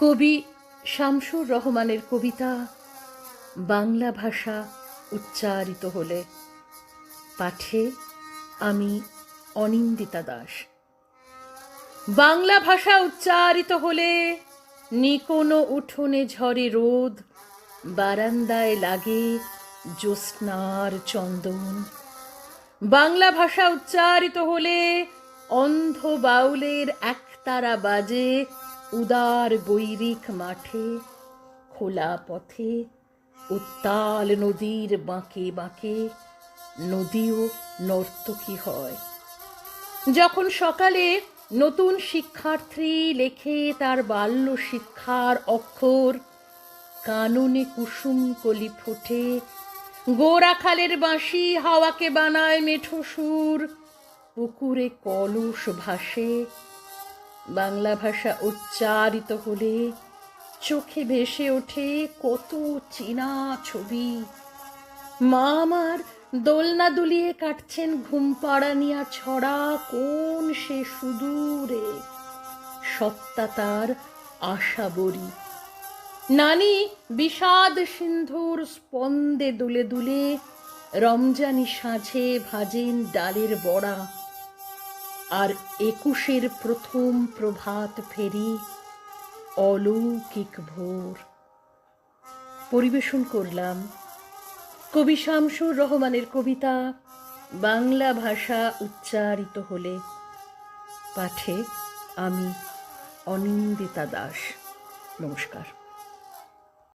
কবি শামসুর রহমানের কবিতা বাংলা ভাষা উচ্চারিত হলে। পাঠে আমি অনিন্দিতা দাস। বাংলা ভাষা উচ্চারিত হলে নিকোনো উঠোনে ঝরে রোদ, বারান্দায় লাগে জ্যোৎস্নার চন্দন। বাংলা ভাষা উচ্চারিত হলে অন্ধ বাউলের একতারা বাজে উদার বৈরিক মাঠে, খোলা পথে, উত্তাল নদীর বাঁকে বাঁকে, নদীও নর্তকী হয়। যখন সকালে নতুন শিক্ষার্থী লেখে তার বাল্য শিক্ষার অক্ষর, কাননে কুসুম কলি ফোটে, গোরাখালের বাঁশি হাওয়াকে বানায় মেঠো সুর, পুকুরে কলস ভাসে বাংলা ভাষা উচ্চারিত হলে চোখে ভেসে ওঠে কত চীনা ছবি। মা আমার দোলনা দুলিয়ে কাটছেন ঘুম পাড়ানিয়া ছড়া, কোন সে সুদূরে? সত্তা তার আশা বরি নানি বিষাদ সিন্ধুর স্পন্দে দুলে দুলে, রমজানি সাঁঝে ভাজেন ডালের বড়া। আর একুশের প্রথম প্রভাত ফেরি অলৌকিক ভোর। পরিবেশন করলাম কবি শামসুর রহমানের কবিতা বাংলা ভাষা উচ্চারিত হলে। পাঠে আমি অনিন্দিতা দাস। নমস্কার।